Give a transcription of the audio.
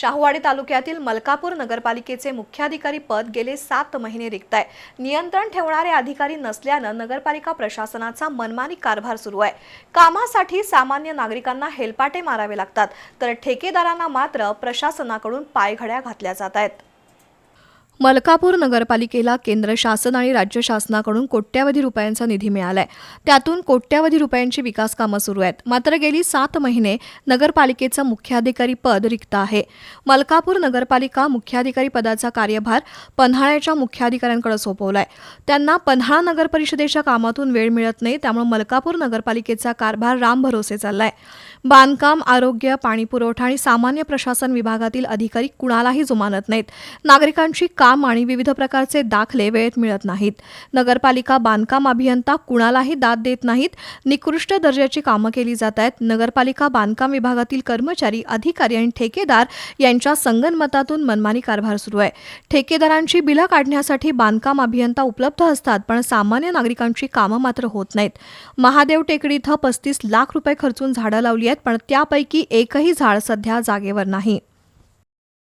शाहूवाडी तालुक्यातील मलकापूर नगरपालिकेचे मुख्याधिकारी पद गेले सात महिने रिक्त आहे नियंत्रण ठेवणारे अधिकारी नसल्यानं नगरपालिका प्रशासनाचा मनमानी कारभार सुरू आहे. कामासाठी सामान्य नागरिकांना हेलपाटे मारावे लागतात तर ठेकेदारांना मात्र प्रशासनाकडून पायघड्या घातल्या जात आहेत. मलकापूर नगरपालिकेला केंद्र शासन आणि राज्य शासनाकडून कोट्यवधी रुपयांचा निधी मिळालाय. त्यातून कोट्यावधी रुपयांची विकास कामं सुरू आहेत. मात्र गेली सात महिने नगरपालिकेचं मुख्याधिकारी पद रिक्त आहे. मलकापूर नगरपालिका मुख्याधिकारी पदाचा कार्यभार पन्हाळ्याच्या मुख्याधिकाऱ्यांकडे सोपवलाय. त्यांना पन्हाळा नगर परिषदेच्या कामातून वेळ मिळत नाही त्यामुळे मलकापूर नगरपालिकेचा कारभार राम भरोसे चाललाय. बांधकाम आरोग्य पाणीपुरवठा आणि सामान्य प्रशासन विभागातील अधिकारी कुणालाही जुमानत नाहीत. नागरिकांची काम आणि विविध प्रकारचे दाखले वेळेत मिळत नाहीत. नगरपालिका बांधकाम अभियंता कुणालाही दाद देत नाहीत. निकृष्ट दर्जाची कामं केली जात आहेत. नगरपालिका बांधकाम विभागातील कर्मचारी अधिकारी आणि ठेकेदार यांच्या संगनमतातून मनमानी कारभार सुरू आहे. ठेकेदारांची बिलं काढण्यासाठी बांधकाम अभियंता उपलब्ध असतात पण सामान्य नागरिकांची कामं मात्र होत नाहीत. महादेव टेकडी इथं पस्तीस लाख रुपये खर्चून झाडं लावली आहेत पण त्यापैकी एकही झाड सध्या जागेवर नाही.